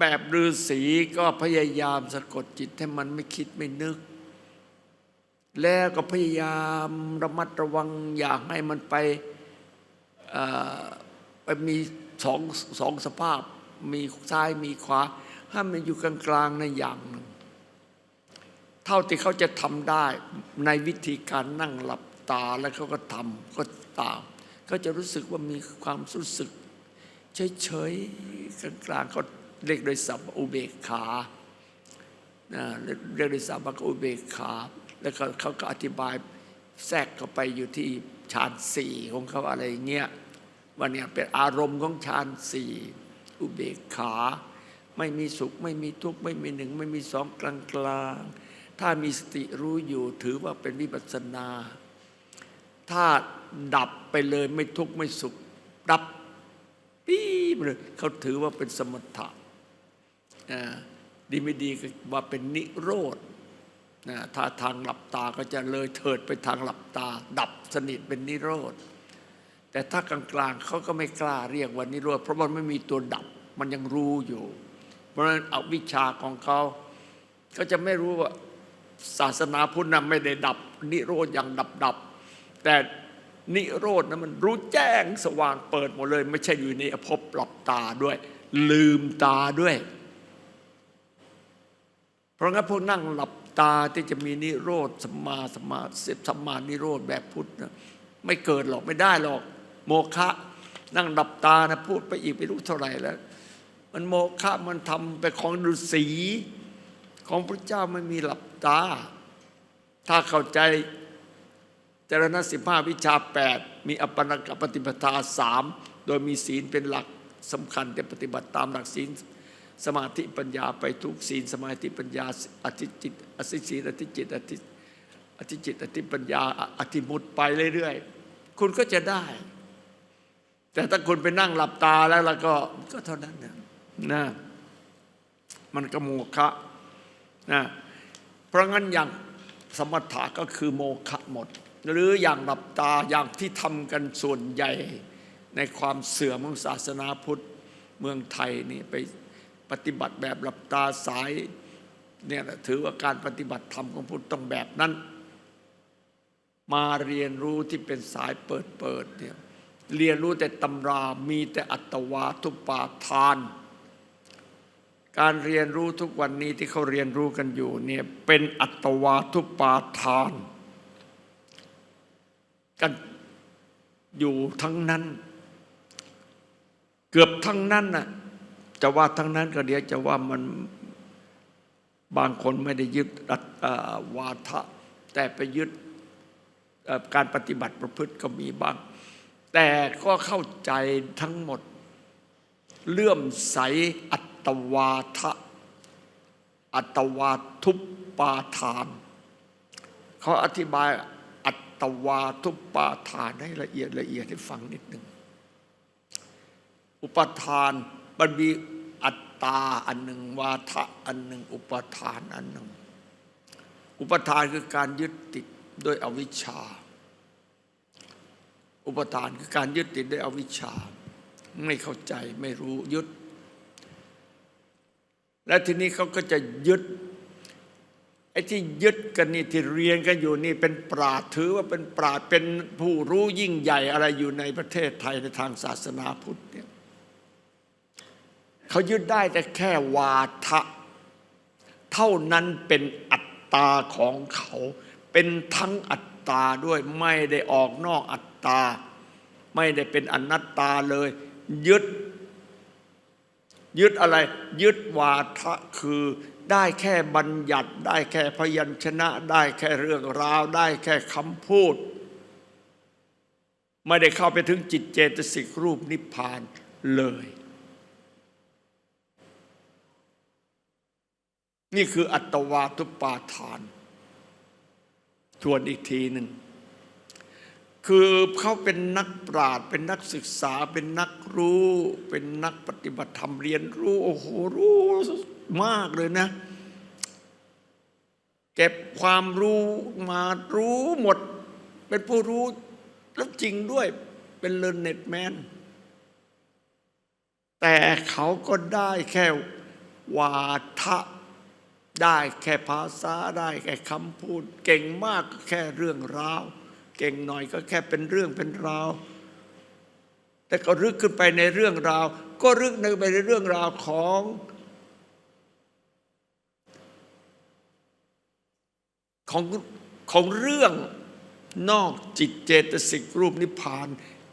แบบฤาษีก็พยายามสะกดจิตให้มันไม่คิดไม่นึก แล้วก็พยายามระมัดระวังอย่าให้มันไปไปมีสองสองสภาพ มีซ้ายมีขวาให้มันอยู่กลางๆในอย่างหนึ่งเท่าที่เขาจะทำได้ในวิธีการนั่งหลับตาแล้วเขาก็ทำก็ตามเขาจะรู้สึกว่ามีความรู้สึกเฉยๆกลางๆเขา เรียกโดยศัพท์อุเบกขานะเรียกโดยศัพท์ว่าอุเบกขา แล้วเขาก็อธิบายแทรกเข้าไปอยู่ที่ฌานสี่ของเขาอะไรเงี้ยว่าเนี่ยเป็นอารมณ์ของฌานสี่อุเบกขา ไม่มีสุขไม่มีทุกข์ไม่มีหนึ่ง ไม่มีสองกลางกลางถ้ามีสติรู้อยู่ถือว่าเป็นวิปัสสนา ถ้าดับไปเลยไม่ทุกข์ไม่สุขดับปี๊บเลยเขาถือว่าเป็นสมถะ ดีไม่ดีก็ว่าเป็นนิโรธนะถ้าทางหลับตาก็จะเลยเถิดไปทางหลับตา ดับสนิทเป็นนิโรธ แต่ถ้ากลางๆเขาก็ไม่กล้าเรียกว่านิโรธ เพราะมันไม่มีตัวดับมันยังรู้อยู่ เพราะฉะนั้นเอาวิชาของเขาก็จะไม่รู้ว่าศาสนาพุทธนะไม่ได้ดับ นิโรธอย่างดับดับๆแต่นิโรธนะมันรู้แจ้งสว่างเปิดหมดเลย ไม่ใช่อยู่ในภพหลับตาด้วย ลืมตาด้วย เพราะงั้นพวกนั่งหลับตาที่จะมีนิโรธสัมมาสัมมาสัมมานิโรธแบบพุทธนะไม่เกิดหรอกไม่ได้หรอก โมฆะนั่งหลับตานะพูดไปอีกไม่รู้เท่าไหร่แล้ว มันโมฆะมันทำไปของฤาษีของพระเจ้าไม่มีหลับตา ถ้าเข้าใจจรณะสิบห้าวิชาแปดมีอปปนกปฏิปทาสามโดยมีศีลเป็นหลักสำคัญแต่ปฏิบัติตามหลักศีล สมาธิปัญญาไปทุกศีลสมาธิปัญญาอธิจิตอธิศีลอธิจิตอธิอธิจิตอธิปัญญาอธิมุตไปเรื่อยๆ คุณก็จะได้ แต่ถ้าคุณไปนั่งหลับตาแล้วแล้วก็ก็เท่านั้นนะนะมันก็โมฆะนะเพราะงั้นอย่างสมถะก็คือโมฆะหมด หรืออย่างหลับตาอย่างที่ทำกันส่วนใหญ่ในความเสื่อมของศาสนาพุทธเมืองไทยนี่ไป ปฏิบัติแบบหลับตาสายเนี่ยถือว่าการปฏิบัติธรรมของพุทธต้องแบบนั้น มาเรียนรู้ที่เป็นสายเปิดเปิดเนี่ยเรียนรู้แต่ตำรามีแต่อัตวาทุปาทาน การเรียนรู้ทุกวันนี้ที่เขาเรียนรู้กันอยู่เนี่ยเป็นอัตวาทุปาทานกันอยู่ทั้งนั้น เกือบทั้งนั้นน่ะ จะว่าทั้งนั้นก็เดี๋ยวจะว่ามันบางคนไม่ได้ยึดอัตเอ่อวาทะ แต่ไปยึดการปฏิบัติประพฤติก็มีบ้าง แต่ก็เข้าใจทั้งหมด เลื่อมใสอัตวาทะ อัตวาทุปปาทาน เขาอธิบายอัตวาทุปปาทานให้ละเอียดละเอียดให้ฟังนิดหนึ่ง อุปทาน มันมีอัตตาอันหนึ่งวาทะอันหนึ่ง อุปทานอันหนึ่ง อุปทานคือการยึดติดด้วยอวิชชา อุปทานคือการยึดติดด้วยอวิชชา ไม่เข้าใจไม่รู้ยึด และทีนี้เขาก็จะยึดไอ้ที่ยึดกันนี่ที่เรียนกันอยู่นี่เป็นปราถือว่าเป็นปราเป็นผู้รู้ยิ่งใหญ่อะไรอยู่ในประเทศไทยในทางศาสนาพุทธ เขายึดได้แต่แค่วาทะ เท่านั้นเป็นอัตตาของเขา เป็นทั้งอัตตาด้วยไม่ได้ออกนอกอัตตา ไม่ได้เป็นอนัตตาเลย ยึด ยึดอะไร ยึดวาทะคือได้แค่บัญญัติได้แค่พยัญชนะ ได้แค่เรื่องราว ได้แค่คำพูด ไม่ได้เข้าไปถึงจิตเจตสิกรูปนิพพานเลย นี่คืออัตวาทุปาทาน ทวนอีกทีหนึ่ง คือเขาเป็นนักปราชญ์เป็นนักศึกษา เป็นนักรู้ เป็นนักปฏิบัติธรรมเรียนรู้ โอ้โห รู้มากเลยนะ เก็บความรู้มารู้หมด เป็นผู้รู้แล้วจริงด้วยเป็นเลนเน็ตแมนแต่เขาก็ได้แค่วาทะ ได้แค่ภาษาได้แค่คำพูด เก่งมากก็แค่เรื่องราว เก่งหน่อยก็แค่เป็นเรื่องเป็นราว แต่ก็รึกขึ้นไปในเรื่องราว ก็รึกไปในเรื่องราวของของของเรื่องนอกจิตเจตสิกรูปนิพพาน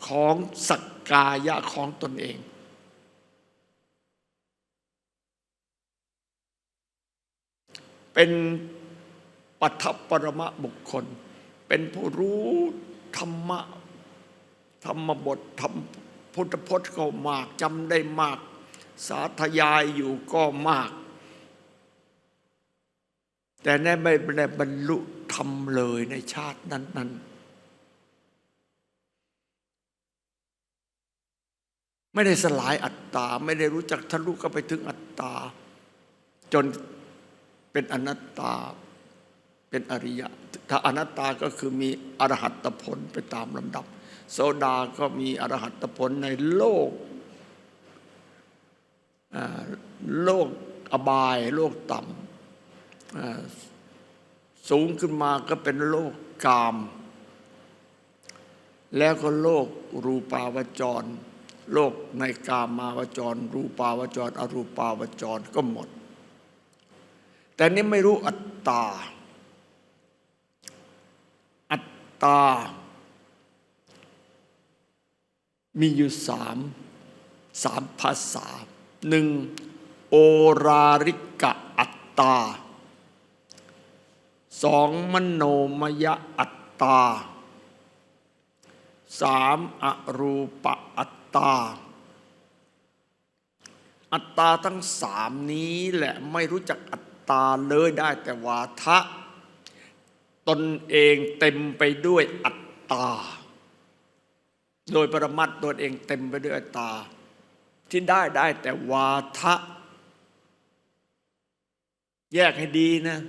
ของสักกายะของตนเอง เป็นปัทภปรมะบุคคล เป็นผู้รู้ธรรมะธรรมบทธรรมพุทธพจน์ก็มากจำได้มาก สาธยายอยู่ก็มาก แต่แน่ไม่ได้บรรลุธรรมเลยในชาตินั้น ๆ ไม่ได้สลายอัตตา ไม่ได้รู้จักทะลุเข้าไปถึงอัตตา จน เป็นอนัตตาเป็นอริยะ ถ้าอนัตตาก็คือมีอรหัตผลไปตามลำดับโซดาก็มีอรหัตผลในโลกโลกอบายโลกต่ำสูงขึ้นมาก็เป็นโลกกาม แล้วก็โลกรูปาวจร โลกในกามมาวจร รูปาวจร อรูปาวจรก็หมด แต่นี่ไม่รู้อัตตา อัตตา มีอยู่สามสามภาษาหนึ่งโอราริกะอัตตาสองมโนมยอัตตาสามอรูปอัตตา อัตตาทั้งสามนี้แหละไม่รู้จักอัต ตาเลยได้แต่วาทะ ตนเองเต็มไปด้วยอัตตา โดยประมัดตนเองเต็มไปด้วยอัตตา ที่ได้ได้แต่วาทะ แยกให้ดีนะ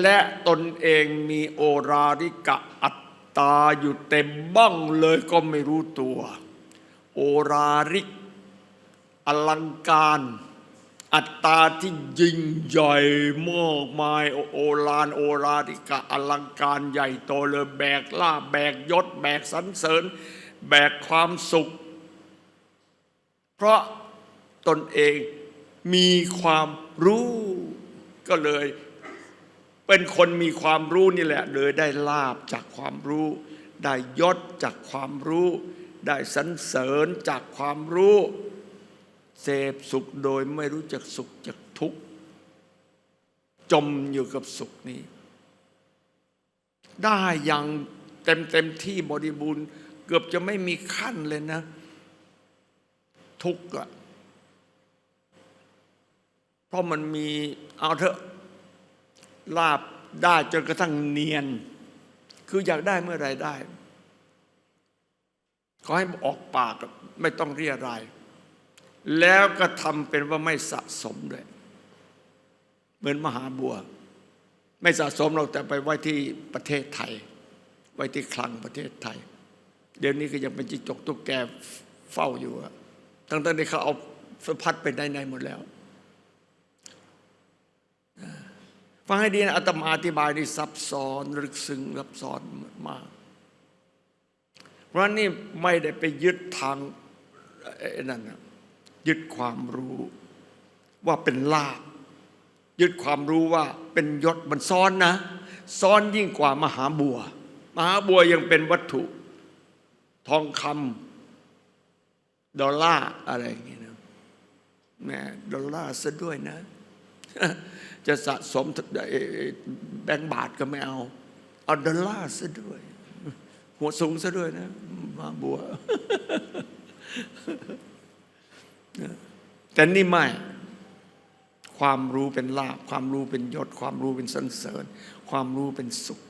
และตนเองมีโอราริกะอัตตาอยู่เต็มบ้างเลยก็ไม่รู้ตัว โอราริก อลังการ อัตตาที่ยิ่งใหญ่มากมายโอโอลานโอราริกะอลังการใหญ่โตเลยแบกล่าแบกยศ แบกสรรเสริญ แบกความสุข เพราะตนเองมีความรู้ก็เลยเป็นคนมีความรู้นี่แหละ เลยได้ลาบจากความรู้ ได้ยศจากความรู้ ได้สรรเสริญจากความรู้ เสพสุขโดยไม่รู้จักสุขจากทุกข์จมอยู่กับสุขนี้ ได้อย่างเต็มเต็มที่บริบูรณ์เกือบจะไม่มีขั้นเลยนะ ทุกข์อะเพราะมันมีเอาเถอะลาบได้จนกระทั่งเนียน คืออยากได้เมื่อไรได้ ขอให้ออกปากไม่ต้องเรียราย แล้วก็ทำเป็นว่าไม่สะสมเลยเหมือนมหาบัว ไม่สะสมเราแต่ไปไว้ที่ประเทศไทย ไว้ที่คลังประเทศไทย เดี๋ยวนี้ก็ยังเป็นจิจกตุกแกเฝ้าอยู่ตั้งแต่ที่เขาเอาสพัดไปในๆหมดแล้วฟังให้ดีนะอาตมาอธิบายนี่ซับซ้อนลึกซึ้งซับซ้อนมาก เพราะนี่ไม่ได้ไปยึดทางไอ้นั่นนะ ยึดความรู้ว่าเป็นลาภยึดความรู้ว่าเป็นยศมันซ้อนนะ ซ้อนยิ่งกว่ามหาบัว มหาบัวยังเป็นวัตถุ ทองคำดอลลาร์อะไรอย่างนี้นะแม่ดอลลาร์ซะด้วยนะ จะสะสมแบงก์บาทก็ไม่เอา เอาดอลลาร์ซะด้วย หัวสูงซะด้วยนะมาบัว แต่นี่ไม่ ความรู้เป็นลาบ ความรู้เป็นยศ ความรู้เป็นสันเสริญ ความรู้เป็นสุข